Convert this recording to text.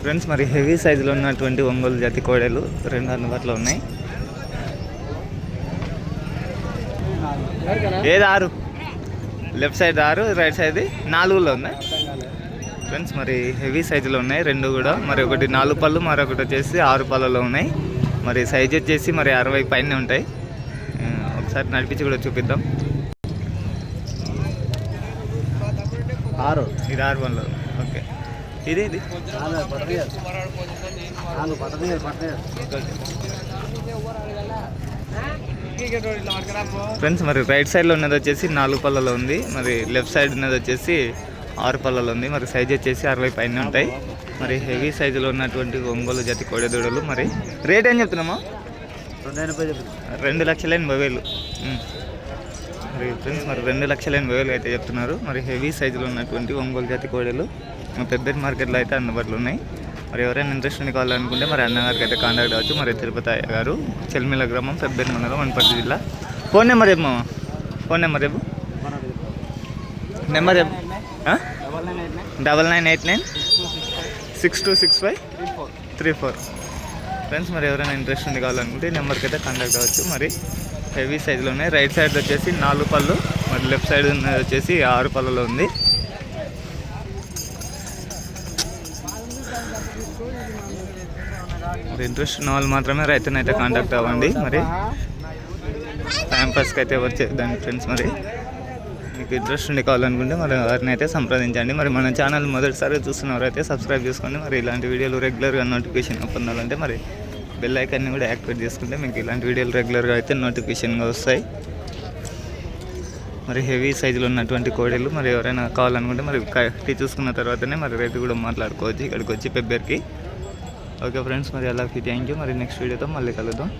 Friends మరి heavy సైజులో ఉన్నటువంటి ఒంగోలు జాతి కోడలు రెండు అందుబాటులో ఉన్నాయి. ఏది ఆరు? లెఫ్ట్ సైడ్ ఆరు రైట్ సైడ్ నాలుగులో ఉన్నాయి ఫ్రెండ్స్ మరి హెవీ సైజులో ఉన్నాయి రెండు కూడా. మరి ఒకటి నాలుగు పళ్ళు మరొకటి వచ్చేసి ఆరు పళ్ళలో ఉన్నాయి. మరి సైజ్ వచ్చేసి మరి అరవై పైన ఉంటాయి. ఒకసారి నడిపించి కూడా చూపిద్దాం. ఆరు. ఇది ఆరు పళ్ళు ఓకే. ఇది ఫ్రెండ్స్ మరి రైట్ సైడ్లో ఉన్నది వచ్చేసి నాలుగు పళ్ళలో ఉంది. మరి లెఫ్ట్ సైడ్ ఉన్నది వచ్చేసి ఆరు పళ్ళలో ఉంది. మరి సైజ్ వచ్చేసి అరవై పైన ఉంటాయి. మరి హెవీ సైజులో ఉన్నటువంటి ఒంగోలు జాతి కోడెదూడలు. మరి రేట్ ఏం చెప్తున్నామా? రెండు లక్షల ఎనభై వేలు. మరి ఫ్రెండ్స్ మరి రెండు లక్షల ఎనభై వేలు అయితే చెప్తున్నారు. మరి హెవీ సైజులో ఉన్నటువంటి ఒంగోలు జాతి కోడలు పెద్ద మార్కెట్లో అయితే అందుబాటులో ఉన్నాయి. మరి ఎవరైనా ఇంట్రెస్ట్ ఉండి కావాలనుకుంటే మరి అన్నగారికి అయితే కాంటాక్ట్ అవ్వచ్చు. మరి తిరుపతి అయ్య గారు చెల్మిల గ్రామం పెద్ద మండలం వనపర్తి జిల్లా. ఫోన్ నెంబర్ మామ. ఫోన్ నెంబర్ చెప్పు. నెంబర్ ఆ? Double nine eight nine. Six two six five six two six five. Three four. Three four. Friends మరి ఎవరైనా ఇంట్రెస్ట్ ఉంది కావాలనుకుంటే ఈ నెంబర్కి అయితే కాంటాక్ట్ అవ్వచ్చు మరి హెవీ సైజులో ఉన్నాయి. రైట్ సైడ్ వచ్చేసి నాలుగు పళ్ళు మరి లెఫ్ట్ సైడ్ ఉన్నది వచ్చేసి ఆరు పళ్ళలో ఉంది. మరి ఇంట్రెస్ట్ ఉన్న వాళ్ళు మాత్రమే రైతునైతే కాంటాక్ట్ అవ్వండి. మరి టైం పాస్కి అయితే వచ్చేద్దాం ఫ్రెండ్స్ మరి. మీకు ఇంట్రెస్ట్ ఉండి కావాలనుకుంటే మరి వారిని అయితే సంప్రదించండి. మరి మన ఛానల్ మొదటిసారి చూస్తున్నవారైతే సబ్స్క్రైబ్ చేసుకోండి మరి ఇలాంటి వీడియోలు రెగ్యులర్గా నోటిఫికేషన్ పొందాలంటే మరి బెల్ ఐకాన్ని కూడా యాక్టివేట్ చేసుకుంటే మీకు ఇలాంటి వీడియోలు రెగ్యులర్గా అయితే నోటిఫికేషన్గా వస్తాయి. మరి హెవీ సైజులో ఉన్నటువంటి కోడీలు మరి ఎవరైనా కావాలనుకుంటే మరి కట్టి చూసుకున్న తర్వాతనే మరి రేటు కూడా మాట్లాడుకోవచ్చు. ఇక్కడికి వచ్చి పెబ్బేర్కి ఓకే ఫ్రెండ్స్ మరి అలా. థ్యాంక్ యూ మరి నెక్స్ట్ వీడియోతో మళ్ళీ కలుద్దాం.